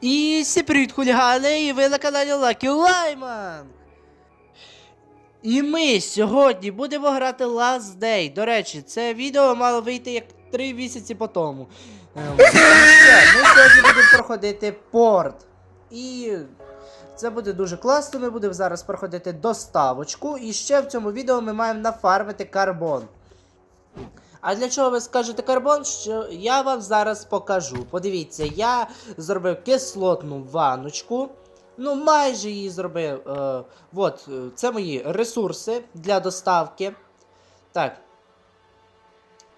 І всі привіт, хулігани, і ви на каналі Lucky Лайман. І ми сьогодні будемо грати Last Day. До речі, це відео мало вийти як 3 місяці по тому. Ем, ми сьогодні будемо проходити порт. І це буде дуже класно. Ми будемо зараз проходити доставочку. І ще в цьому відео ми маємо нафармити карбон. А для чого ви скажете карбон? Що я вам зараз покажу. Подивіться, я зробив кислотну ванночку. Ну, майже її зробив. Е, от, е, це мої ресурси для доставки. Так.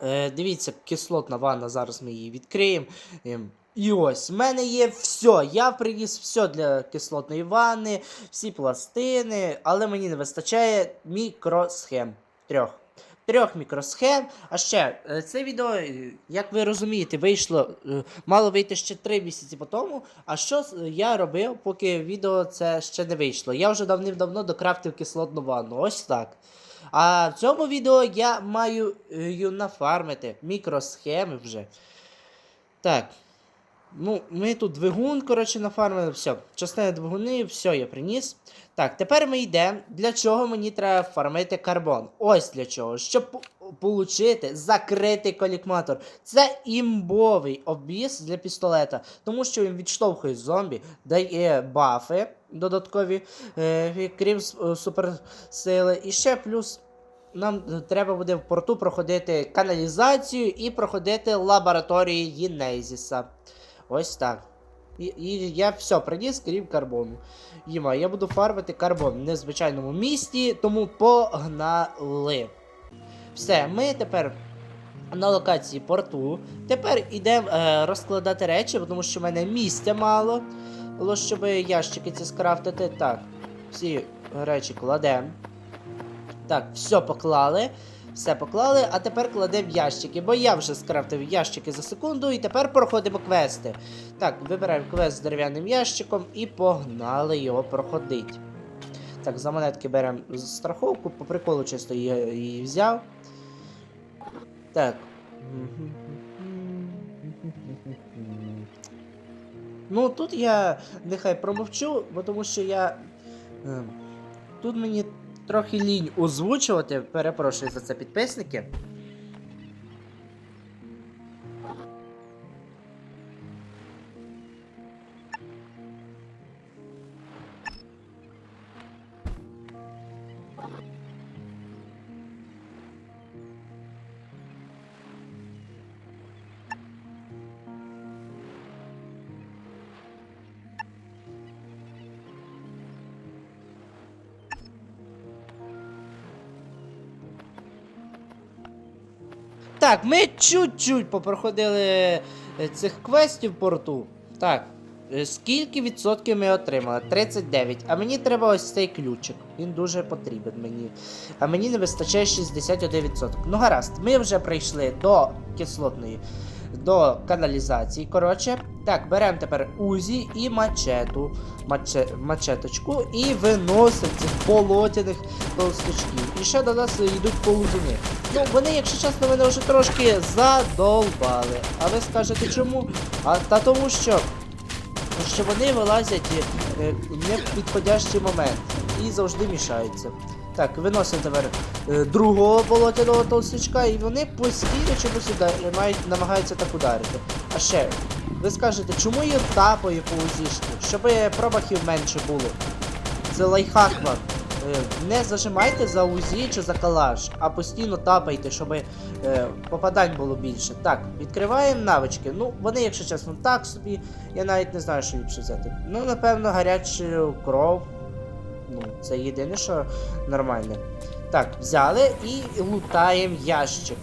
Е, дивіться, кислотна ванна, зараз ми її відкриємо. Ем, І ось, в мене є все. Я приніс все для кислотної ванни, всі пластини, але мені не вистачає мікросхем. Трьох. Трьох мікросхем. А ще е, це відео, е, як ви розумієте, вийшло. е, Мало вийти ще 3 місяці по тому. А що я робив, поки відео це ще не вийшло? Я вже давним-давно докрафтив кислотну ванну. Ось так. А в цьому відео я маю нафармити мікросхеми вже. Так. Ну, ми тут двигун, коротше, нафармили, все. Частина двигуни, все, я приніс. Так, тепер ми йдемо. Для чого мені треба фармити карбон? Ось для чого. Щоб отримати закритий колікматор. Це імбовий обвіз для пістолета, тому що він відштовхує зомбі, дає бафи додаткові, е, крім е, суперсили. І ще плюс. Нам треба буде в порту проходити каналізацію і проходити лабораторії Єнезіса. Ось так. І, і я все приніс, крім карбону. Їма, я буду фармити карбон в незвичайному місті, тому погнали. Все, ми тепер на локації порту. Тепер йдемо е, розкладати речі, тому що в мене місця мало. Було, щоб ящики ці скрафтити. Так, всі речі кладемо. Так, все поклали. Все поклали, а тепер кладемо ящики, бо я вже скрафтив ящики за секунду, і тепер проходимо квести. Так, вибираємо квест з дерев'яним ящиком і погнали його проходити. Так, за монетки беремо страховку, по приколу чисто її, її взяв. Так. Ну, тут я нехай промовчу, бо тому що я. е, Тут мені трохи лінь озвучувати, перепрошую за це підписники. Так, ми чуть-чуть попроходили е, цих квестів в порту. Так. е, Скільки відсотків ми отримали? 39. А мені треба ось цей ключик. Він дуже потрібен мені. А мені не вистачає 61%. Ну гаразд, ми вже прийшли до кислотної, до каналізації. Коротше, так, беремо тепер узі і мачету. Маче, мачеточку і виносимо цих болотяних толстячків. І ще до нас йдуть полузуни. Ну, вони, якщо чесно, мене вже трошки задовбали. А ви скажете чому? А та тому що. Що вони вилазять е, не в підходящий момент і завжди мішаються. Так, виносимо тепер е, другого болотяного толстячка, і вони постійно чомусь мають, намагаються так ударити. А ще, ви скажете, чому я тапаю по узішки? Щоб пробахів менше було. Це лайфхак вам. Е, Не зажимайте за УЗІ чи за калаш, а постійно тапайте, щоб е, попадань було більше. Так, відкриваємо навички. Ну, вони, якщо чесно, так собі. Я навіть не знаю, що ліпше взяти. Ну, напевно, гарячу кров. Ну, це єдине, що нормальне. Так, взяли і лутаємо ящик.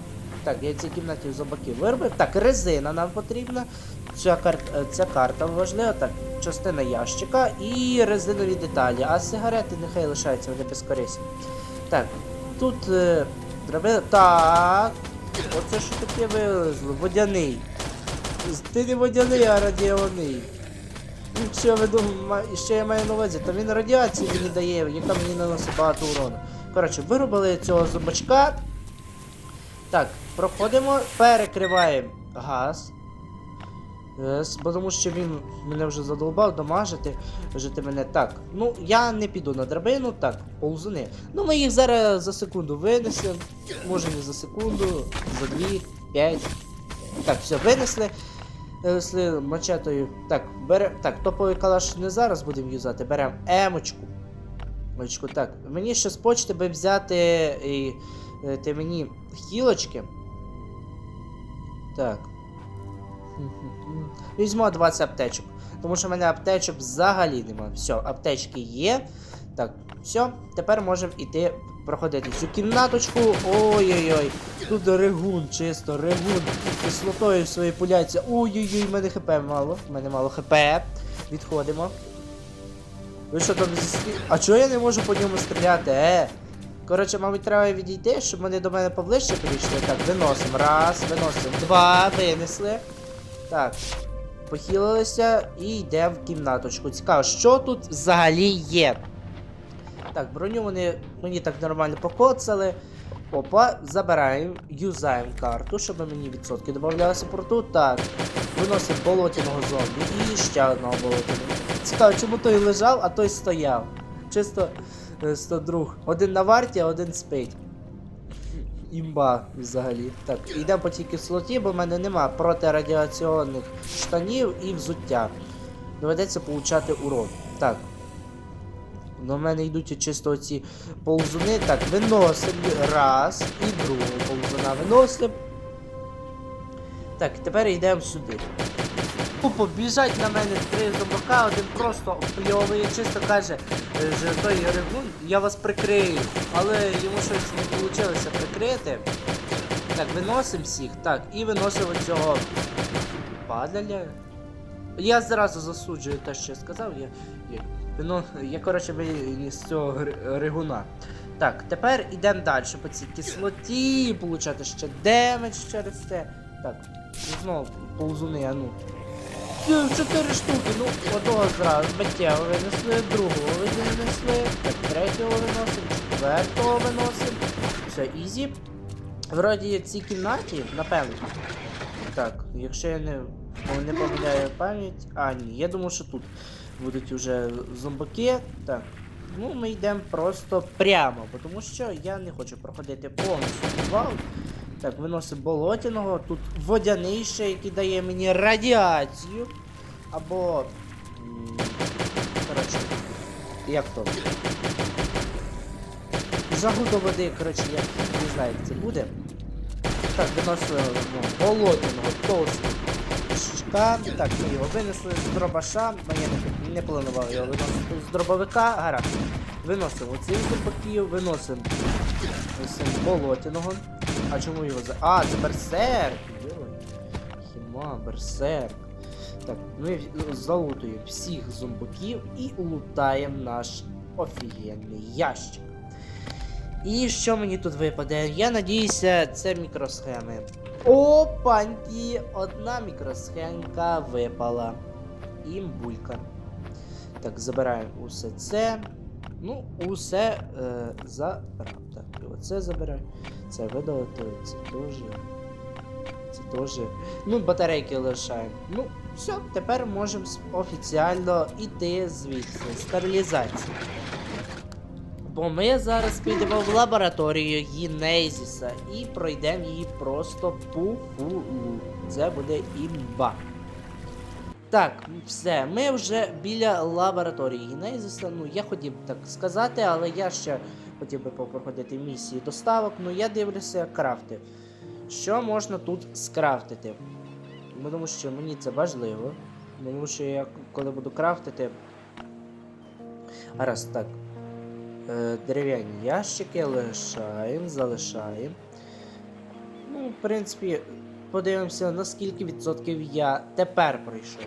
Так, я в цій кімнаті зубаки виробив. Так, резина нам потрібна. Ця, кар... е, ця карта важлива. Так, частина ящика і резинові деталі. А сигарети нехай лишаються, вони безкорисні. Так, тут е, треба. Так. Оце що таке вилезло? Водяний. Ти не водяний, а радіоний. Що ви думаєте, що я маю на увазі? Та він радіацію мені дає, яка мені наносить багато урону. Коротше, виробили цього зубачка. Так, проходимо, перекриваємо газ. Е, Бо тому що він мене вже задолбав дамажити, жити мене так. Ну, я не піду на драбину, так, повзуни. Ну, ми їх зараз за секунду винесемо. Може не за секунду, за дві, п'ять. Так, все, винесли. Винесли мачетою. Так, бере. Так, топовий калаш не зараз будемо юзати, беремо емочку. Емочку, так. Мені ще з почти би взяти і, е, ти мені хілочки. Так. Візьму 20 аптечок. Тому що в мене аптечок взагалі немає. Все, аптечки є. Так, все, тепер можемо іти проходити цю кімнаточку. Ой-ой-ой. Тут регун, чисто, регун. Кислотою своєї пуляться. Ой-ой-ой, в мене хп мало. В мене мало хп. Відходимо. Ви що там зі... А чого я не можу по ньому стріляти? Е? Коротше, мабуть, треба відійти, щоб вони до мене поближче підійшли. Так, виносимо. Раз, виносимо. Два, винесли. Так. Похилилися і йдемо в кімнаточку. Цікаво, що тут взагалі є. Так, броню вони мені так нормально покоцали. Опа, забираємо, юзаємо карту, щоб мені відсотки додавалися порту. Так, виносимо болотяного зомбі і ще одного болотяного. Цікаво, чому той лежав, а той стояв. Чисто е, 102. Один на варті, а один спить. Імба взагалі. Так, йдемо по тій кислоті, бо в мене нема протирадіаційних штанів і взуття. Доведеться получати урон. Так. До мене йдуть чисто оці ползуни. Так, виносимо раз і другого ползуна виносимо. Так, тепер йдемо сюди. Тупо біжать на мене три зомбака, один просто пльовий, чисто каже, е, що той регун, я вас прикрию. Але йому щось не вийшло прикрити. Так, виносимо всіх, так, і виносимо цього падаля. Я зразу засуджую те, що я сказав. Я, я, ну, я коротше, виніс цього ригуна. Так, тепер йдемо далі по цій кислоті, получати ще демедж через це. Так, знову ползуни, а ну. Чо- Чотири штуки, ну, одного зразу, миттєво винесли, другого винесли, третього виносимо, четвертого виносимо. Все, ізі. Вроді в цій кімнаті, напевно. Так, якщо я не, не помиляю пам'ять. А, ні, я думаю, що тут будуть вже зомбаки. Так. Ну, ми йдемо просто прямо, тому що я не хочу проходити повністю підвал. Так, виносимо болотяного. Тут водяний ще, який дає мені радіацію. Або. Коротше, як то? Жагу до води, коротше, я не знаю, як це буде. Так, виносили ну, болотяного толстого. Так, ми його винесли з дробаша. бо Я не, не планував його виносити з дробовика. Гаразд. Виносимо цих зубаків, виносимо виносимо болотяного. А чому його за. А, це берсерк! Хіма, берсерк. Так, ми залутуємо всіх зомбаків і лутаємо наш офігенний ящик. І що мені тут випаде? Я надіюся, це мікросхеми. Опаньки! Одна мікросхемка випала. Імбулька. Так, забираємо усе це. Ну, усе е, забрав. Так, і оце забираю. Це видалити, це теж. Це теж. Ну, батарейки лишаємо. Ну, все, тепер можемо офіціально йти звідси. Стерилізація. Бо ми зараз підемо в лабораторію Гінезіса і пройдемо її просто по. Це буде імба. Так, все, ми вже біля лабораторії Гінезіса. Ну, я хотів так сказати, але я ще хотів би попроходити місії доставок. Ну, я дивлюся крафти. Що можна тут скрафтити? Ну, Тому що мені це важливо. Тому що я коли буду крафтити. Раз так. Е, дерев'яні ящики лишаємо, залишаємо. Ну, в принципі, подивимося, на скільки відсотків я тепер пройшов.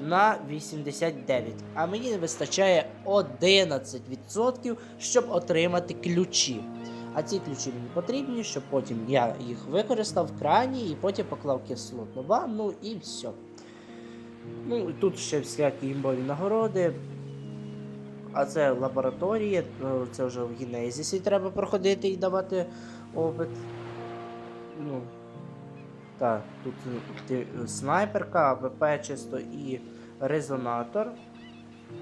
На 89. А мені не вистачає 11%, щоб отримати ключі. А ці ключі мені потрібні, щоб потім я їх використав в крані і потім поклав кислотну ванну і все. Ну, тут ще всякі імбові нагороди. А це лабораторія, е, це вже в Гінезісі треба проходити і давати опит. Ну, Так, тут е, е, снайперка, АВП чисто і резонатор.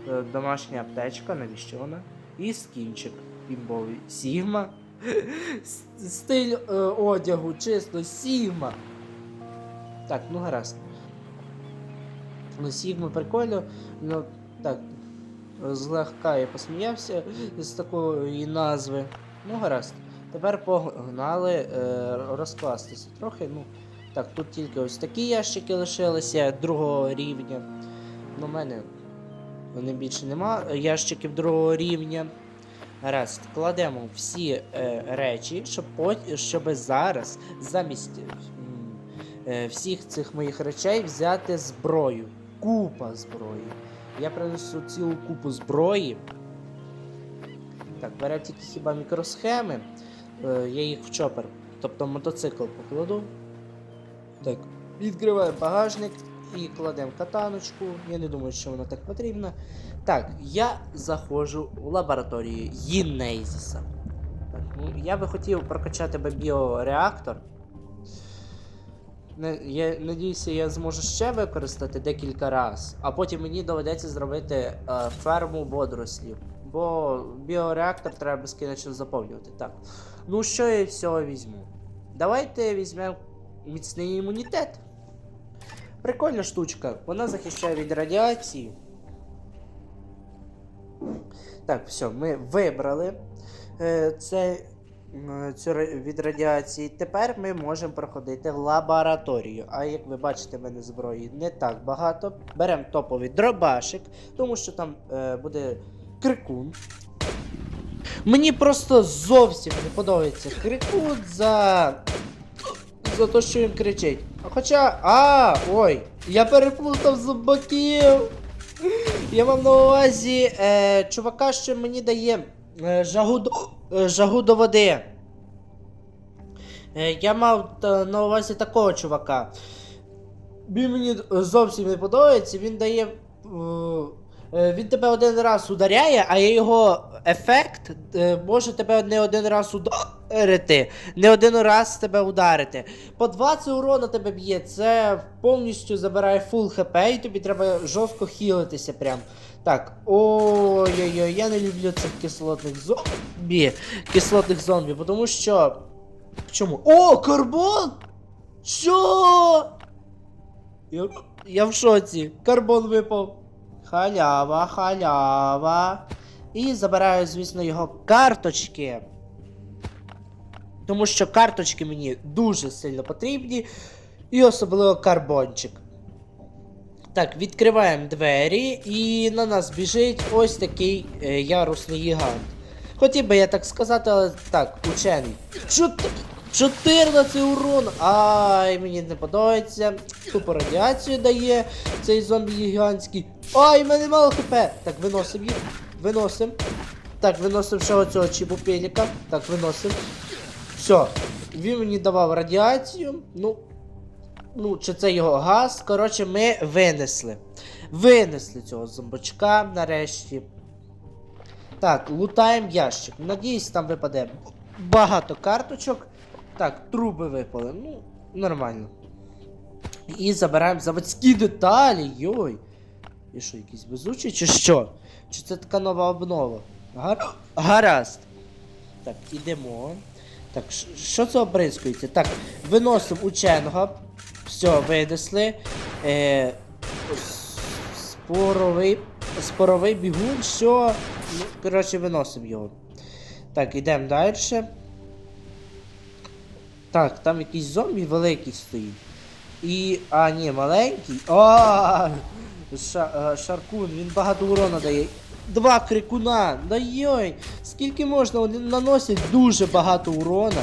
Е, Домашня аптечка, навіщо вона? І скінчик імбовий. Сігма. Стиль е, одягу, чисто, Сігма. Так, ну гаразд. Ну, Сігма прикольно. Ну, так. Злегка я посміявся з такої назви. Ну, гаразд. Тепер погнали е, розкластися трохи. Ну, так, тут тільки ось такі ящики лишилися другого рівня. Ну, в мене вони більше нема ящиків другого рівня. Гаразд, кладемо всі е, речі, щоб, щоб зараз замість е, всіх цих моїх речей взяти зброю. Купа зброї. Я принесу цілу купу зброї. Так, беремо тільки хіба мікросхеми. Е, я їх в чопер, тобто мотоцикл покладу. Так, відкриваємо багажник і кладемо катаночку. Я не думаю, що вона так потрібна. Так, я заходжу в лабораторію Єнезіса. Ну, я би хотів прокачати би біореактор. Я надіюся, я зможу ще використати декілька разів, а потім мені доведеться зробити е, ферму водорослів. Бо біореактор треба безкінечно заповнювати. Так. Ну що я з цього візьму? Давайте візьмемо міцний імунітет. Прикольна штучка. Вона захищає від радіації. Так, все, ми вибрали е, це, м, цю від радіації. Тепер ми можемо проходити лабораторію. А як ви бачите, в мене зброї не так багато. Беремо топовий дробашик, тому що там е, буде крикун. Мені просто зовсім не подобається крикун за. За те, що він кричить. Хоча. А, ой, я переплутав зубаків. Я мав на увазі е, чувака, що мені дає е, жагу, до, е, жагу до води. Е, я мав та, на увазі такого чувака. Він мені зовсім не подобається, він дає. е, е, він тебе один раз ударяє, а його ефект е, може тебе не один раз ударити, не один раз тебе ударити. По 20 урона тебе б'є, це повністю забирає фул хп, і тобі треба жорстко хілитися прям. Так, ой-ой-ой, я не люблю цих кислотних зомбі. Кислотних зомбі, тому що. Чому? О, карбон! Що? Я, я в шоці. Карбон випав. Халява, халява. І забираю, звісно, його карточки. Тому що карточки мені дуже сильно потрібні. І особливо карбончик. Так, відкриваємо двері, і на нас біжить ось такий е, ярусний гігант. Хотів би я так сказати, але так, учений. Чот- 14 урон! Ай, мені не подобається. Тупо радіацію дає цей зомбі гігантський. Ай, в мене мало хп! Так, виносимо їх. Виносимо. Так, виносимо ще оцього чіпупеліка. Так, виносимо. Все. Він мені давав радіацію. Ну. Ну, чи це його газ. Коротше, ми винесли. Винесли цього зомбачка нарешті. Так, лутаємо ящик. Надіюсь, там випаде багато карточок. Так, труби випали. Ну, нормально. І забираємо заводські деталі. Йой. І що, якісь везучі, чи що? Чи це така нова обнова? Гар... Гаразд. Так, ідемо. Так, що це обрискується? Так, виносимо ученого. Все, винесли. Е, споровий. Споровий бігун, що. Ну, коротше, виносимо його. Так, йдемо далі. Так, там якийсь зомбі великий стоїть. І. А, ні, маленький. Ша, е, Шаркун, він багато урона дає. Два крикуна! Да йой! Скільки можна? Вони наносять дуже багато урона.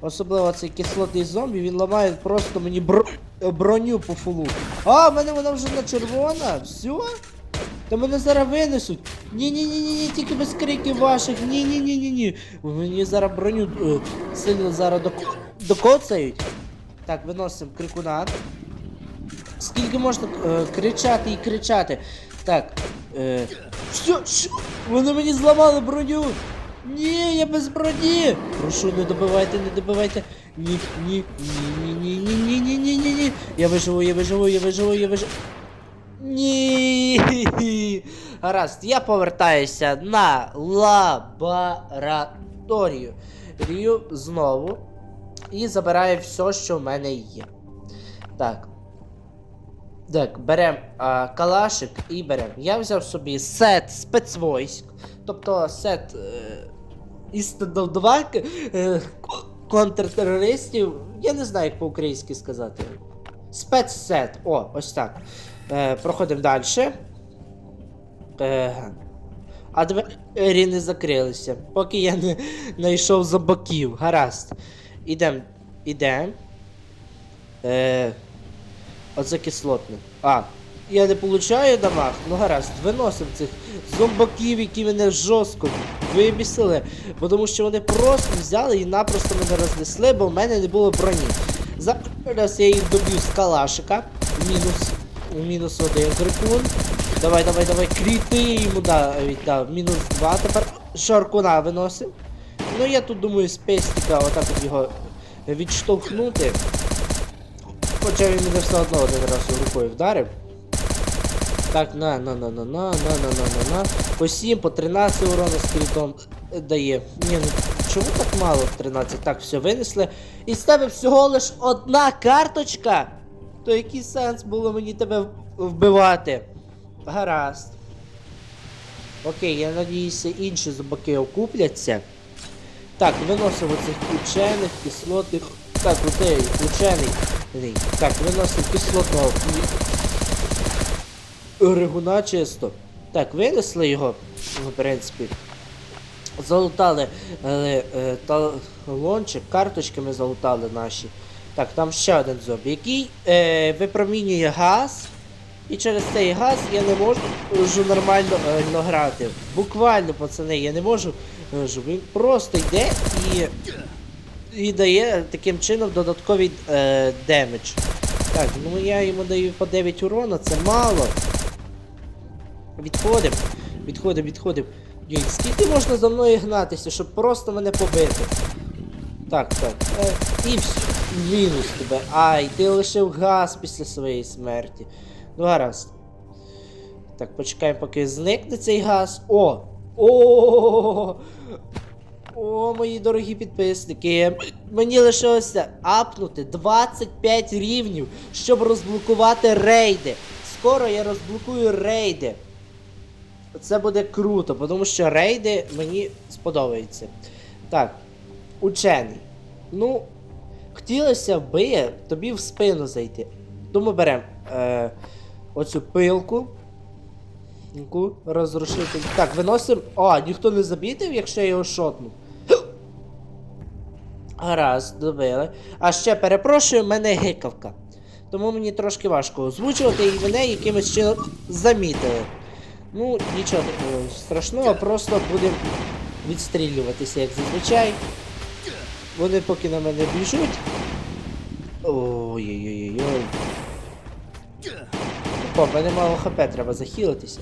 Особливо цей кислотний зомбі, він ламає просто мені бро... броню по фулу. А, в мене вона вже на червона. Все? Та мене зараз винесуть. Ні-ні-ні-ні, тільки без криків ваших. Ні-ні-ні-ні-ні. Мені зараз броню е, сильно зараз док- докоцають. Так, виносимо крикуна. Скільки можна е, кричати і кричати? Так. Е, що? Що? Вони мені зламали броню! Ні, я без броні! Прошу, не добивайте, не добивайте. ні, ні, ні, ні, ні, ні, ні, ні, ні, ні. Я виживу, я виживу, я виживу, я виживу. Ні. Гаразд, я повертаюся на лабораторію. Рію знову. І забираю все, що в мене є. Так. Так, беремо калашик і беремо. Я взяв собі сет спецвойськ. Тобто сет е, із 2 е, контртерористів. Я не знаю, як по-українськи сказати. Спецсет. О, ось так. Е, проходимо далі. Е, а двері не закрилися, поки я не знайшов зомбаків. Гаразд. Ідем. Ідем. Е, оце кислотне. А, я не получаю дамаг, ну гаразд, виносимо цих зомбаків, які мене жорстко вибісили, бо тому що вони просто взяли і напросто мене рознесли, бо в мене не було броні. Зараз я їх доб'ю з калашика. Мінус. Мінус один крикун. Давай, давай, давай, кріти йому да, віддав. Мінус два. Тепер шаркуна виносив. Ну я тут думаю з пестика отак от його відштовхнути. Хоча він мене все одно один раз рукою вдарив. Так, на, на, на, на, на, на, на, на, на, на. По 7, по 13 урону з крітом е, дає. Ні, ну чому так мало 13? Так, все винесли. І з тебе всього лиш одна карточка. То який сенс було мені тебе вбивати? Гаразд. Окей, я надіюся, інші зубаки окупляться. Так, виносимо цих учених, кислотних. Так, оцей учений. Так, виносимо кислотного. Ригуна чисто. Так, винесли його, в принципі. Залутали е, е, талончик, карточки ми залутали наші. Так, там ще один зомбі, який е, випромінює газ. І через цей газ я не можу нормально е, ну, грати. Буквально, пацани, я не можу. е, Він просто йде і, і дає таким чином додатковий е, демедж. Так, ну я йому даю по 9 урона, це мало. Відходим, відходим, відходим. Йой, скільки можна за мною гнатися, щоб просто мене побити? Так, так. Е, і все. Мінус тебе. Ай, ти лишив газ після своєї смерті. Ну гаразд. Так, почекаємо, поки зникне цей газ. О! О! О, мої дорогі підписники. Мені лишилося апнути 25 рівнів, щоб розблокувати рейди. Скоро я розблокую рейди. Це буде круто, тому що рейди мені сподобаються. Так, учений. Ну, хотілося би тобі в спину зайти. Тому беремо е, оцю пилку. Розрушити. Так, виносимо. А, ніхто не забітив, якщо я його шотну. Гаразд, добили. А ще перепрошую, в мене гикавка. Тому мені трошки важко озвучувати і мене якимось чином замітили. Ну, нічого такого страшного, просто будемо відстрілюватися, як зазвичай. Вони поки на мене біжуть. Ой-ой-ой-ой. Опа, мене мало хп, треба захилитися.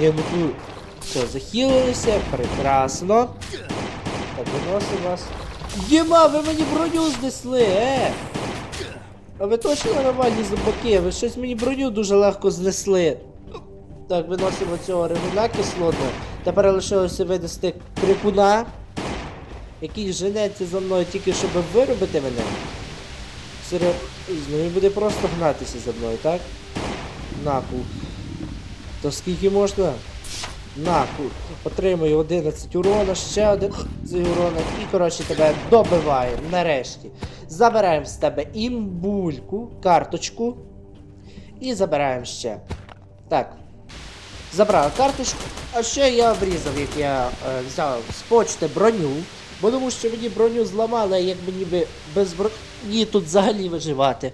Ні, ну тут. Все, захилилися, прекрасно. Так, виносимо вас. Єма, ви мені броню знесли, е! А ви точно нормальні зубаки, ви щось мені броню дуже легко знесли. Так, виносимо цього регуна кислотного. Тепер лишилося винести крикуна, який женеться за мною тільки щоб виробити мене. Серйозно, він буде просто гнатися за мною, так? Наку. То скільки можна? Наку. Отримую 11 урона, ще один урона і, коротше, тебе добиваємо нарешті. Забираємо з тебе імбульку, карточку. І забираємо ще. Так. Забрав карточку, а ще я обрізав, як я е, взяв з почти броню. Бо тому що мені броню зламали, а як мені би без броні тут взагалі виживати.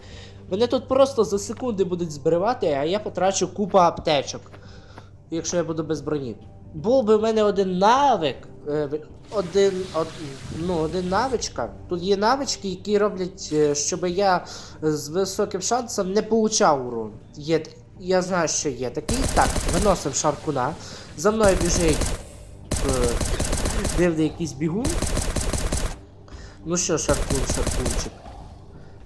Вони тут просто за секунди будуть збривати, а я потрачу купу аптечок. Якщо я буду без броні. Був би в мене один навик. е, Один, од, ну, один навичка. Тут є навички, які роблять, е, щоб я з високим шансом не получав урон. Є, я знаю, що є такий. Так, виносив шаркуна. За мною біжить е, дивний якийсь бігун. Ну що, шарпун, шарпунчик.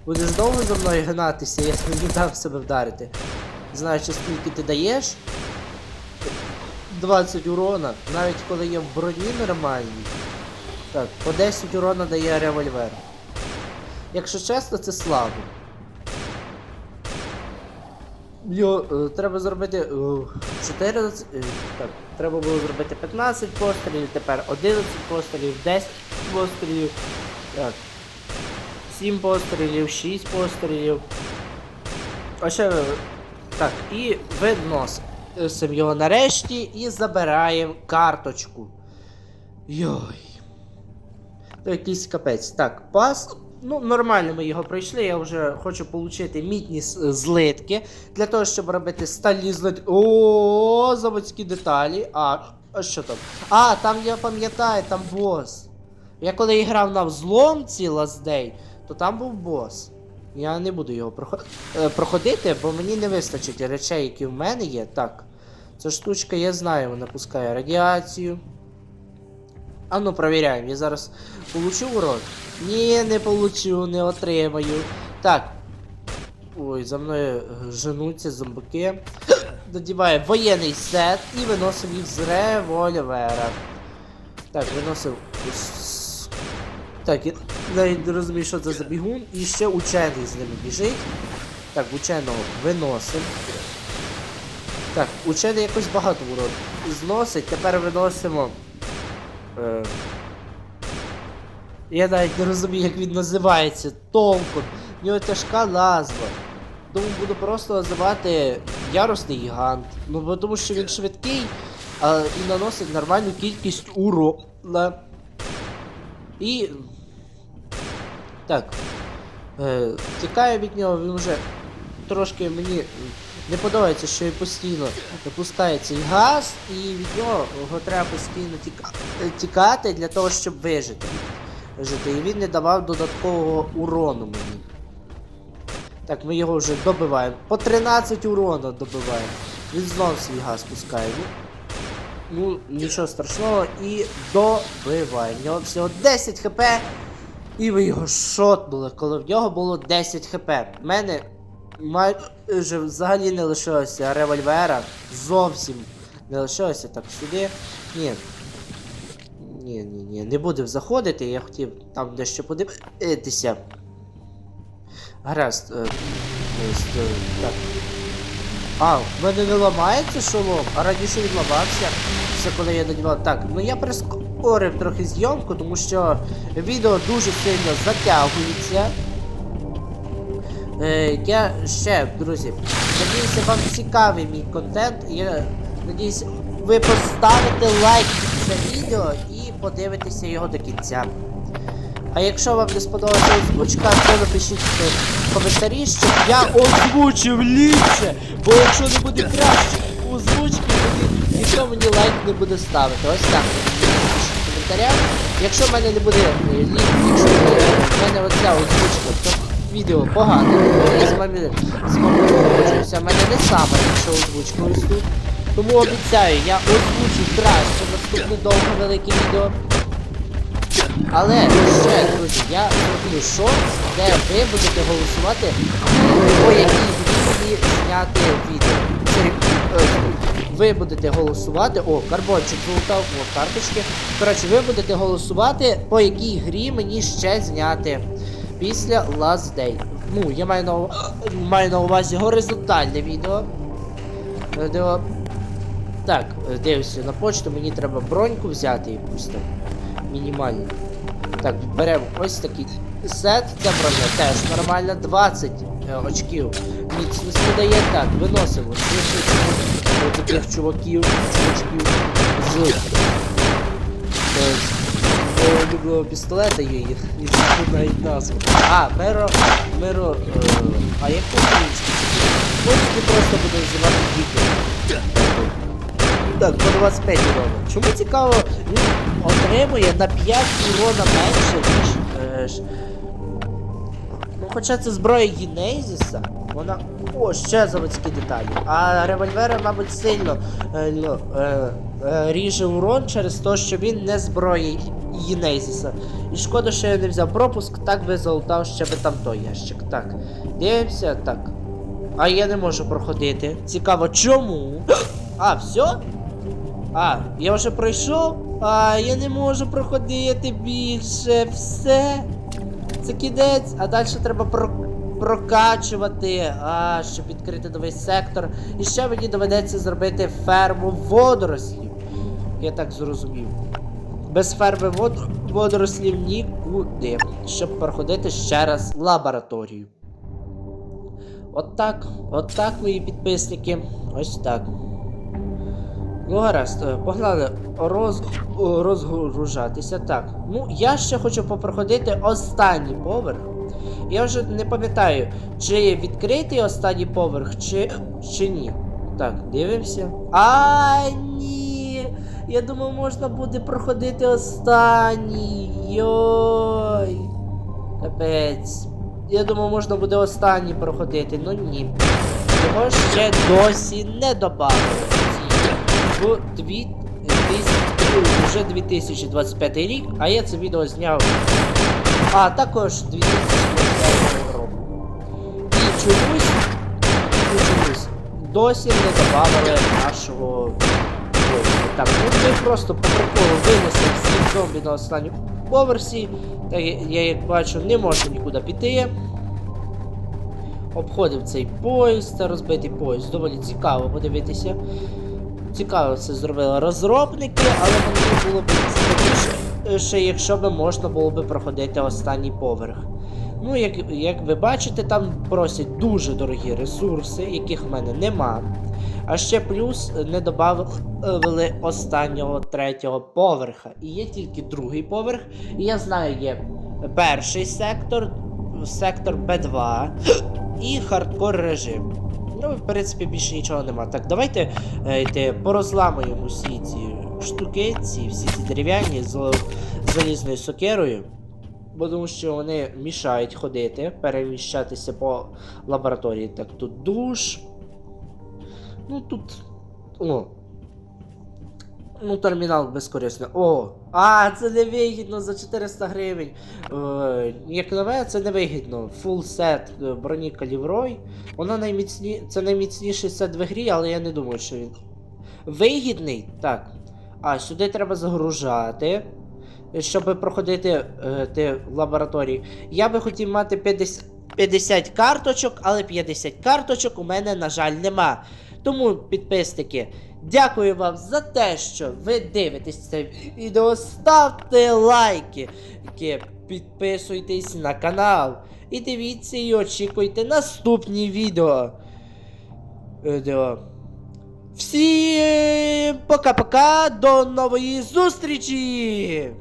Будеш довго за мною гнатися, я не дам себе вдарити. Знаючи, скільки ти даєш. 20 урона, навіть коли є в броні нормальній. Так, по 10 урона дає револьвер. Якщо чесно, це слабо. Йо, е, треба зробити е, 14. е, так, треба було зробити 15 пострілів, тепер 11 пострілів, 10 пострілів. Так. 7 пострілів, 6 пострілів. А ще. Так, і виносимо його нарешті і забираємо карточку. Йой. То якийсь капець. Так, пас. Ну, нормально ми його пройшли. Я вже хочу отримати мідні с- злитки для того, щоб робити стальні злитки. О, заводські деталі. А, а що там? А, там я пам'ятаю, там бос. Я коли грав на взломці Day, то там був бос. Я не буду його е, проходити, бо мені не вистачить речей, які в мене є. Так. Ця штучка, я знаю, вона пускає радіацію. А ну провіряємо, я зараз получу урон? Ні, не получу, не отримаю. Так. Ой, за мною е, женуться зомбаки. Додіваю воєнний сет і виносив їх з револьвера. Так, виносив. Так, я навіть не розумію, що це за бігун. І ще учений з ними біжить. Так, ученого виносимо. Так, учений якось багато урон зносить. Тепер виносимо. Е, я навіть не розумію, як він називається. Толком. В нього тяжка назва. Тому буду просто називати Ярусний гігант. Ну, бо тому що він швидкий а, і наносить нормальну кількість урона. І. Так. Е, тікаю від нього, він вже трошки мені не подобається, що постійно випускає цей газ, і від нього його треба постійно тіка- е, тікати для того, щоб вижити. Жити. І він не давав додаткового урону мені. Так, ми його вже добиваємо. По 13 урона добиваємо. Він знов свій газ пускає. Ну, ну нічого страшного. І добиваємо. В нього всього 10 хп. І ви його шотнули, коли в нього було 10 хп. В мене майже взагалі не лишилося револьвера. Зовсім не лишилося. Так, сюди. Ні. Ні, ні, ні, не буду заходити, я хотів там дещо подивитися. Гаразд. Е, е, так. А, в мене не ламається шолом, а раніше він ламався. Це коли я надівав. Так, ну я прискорив трохи зйомку, тому що відео дуже сильно затягується. Е, я ще, друзі, надіюся, вам цікавий мій контент. Я надіюся, ви поставите лайк це відео і подивитеся його до кінця. А якщо вам не сподобалася озвучка, то напишіть в коментарі, щоб я озвучив ліпше. Бо якщо не буде краще озвучки, тоді ніхто мені лайк не буде ставити. Ось так. Напишіть в коментарях. Якщо в мене не буде е, ліп, якщо в мене оця озвучка, то відео погано. З погоджуюся. В мене не саме озвучка ось тут. Тому обіцяю, я озвучу краще наступне довге велике відео. Але ще, друзі, я зроблю шорт, де ви будете голосувати, по якій грі зняти відео. Е, Ви будете голосувати. О, карбончик золотав, о, карточки. Коротше, ви будете голосувати, по якій грі мені ще зняти після Last Day. Ну, я маю на, маю на увазі горизонтальне відео. Де Так, дивлюся на почту, мені треба броньку взяти якусь там. Мінімальну. Так, беремо ось такий сет, ця броня теж нормальна, 20 е, очків міцності дає. Так, виносимо ось таких чуваків, чувачків з е, улюбленого пістолета є їх, і забув навіть назву. А, Меро, Меро, е, а як по-українськи? По-українськи просто буде називати Діки. Так, по 25 урона. Чому цікаво, він отримує на 5 урона менше, ніж. Е. Ну, хоча це зброя Гінезіса, вона. О, ще заводські деталі. А револьвера, мабуть, сильно е, ну, е, ріже урон через те, що він не зброя Єнезіса. І шкода, що я не взяв пропуск, так би залутав ще би там той ящик. Так, дивимося, так. А я не можу проходити. Цікаво, чому? А, все? А, я вже пройшов? А, я не можу проходити більше. Все. Це кінець, а далі треба про... прокачувати, а, щоб відкрити новий сектор. І ще мені доведеться зробити ферму водорослів. Я так зрозумів. Без ферми вод... водорослів нікуди. Щоб проходити ще раз лабораторію. От так, от мої підписники. Ось так. Ну, гаразд, е, погнали роз... розгружатися. Так. Ну, я ще хочу попроходити останній поверх. Я вже не пам'ятаю, чи відкритий останній поверх, чи, чи ні. Так, дивимося. А, ні! Я думав, можна буде проходити останній. Йой. Капець. Я думав, можна буде останній проходити, ну ні. Його ще досі не добавили. В 2000, вже 2025 рік, а я це відео зняв. А також 2025 року. І чомусь, чомусь досі не додавали нашого воїна. Так, ну просто по приколу винесли всіх зомбі на останньому поверсі. Та я, як бачу, не можу нікуди піти. Обходив цей поїзд, розбитий поїзд. Доволі цікаво подивитися. Цікаво це зробили розробники, але мені було б цікавіше, якщо б можна було б проходити останній поверх. Ну, як, як ви бачите, там просять дуже дорогі ресурси, яких в мене нема. А ще плюс не додали останнього третього поверха. І є тільки другий поверх. І я знаю, є перший сектор, сектор Б2 і хардкор режим. Ну, в принципі, більше нічого нема. Так, давайте е, йти порозламуємо всі ці штуки, ці всі ці дерев'яні з залізною сокерою. Бо тому що вони мішають ходити, переміщатися по лабораторії. Так, тут душ. Ну тут. О. Ну, термінал безкорисний. О! А, це не вигідно за 400 гривень. Е, як на мене, це не вигідно. Фул сет броні каліврой. Вона найміцні... Це найміцніший сет в грі, але я не думаю, що він. Вигідний? Так. А, сюди треба загружати. Щоб проходити е, ти в лабораторії. Я би хотів мати 50, 50 карточок, але 50 карточок у мене, на жаль, нема. Тому, підписники, дякую вам за те, що ви дивитесь це відео. Ставте лайки, підписуйтесь на канал. І дивіться і очікуйте наступні. Відео. Всім пока-пока, до нової зустрічі!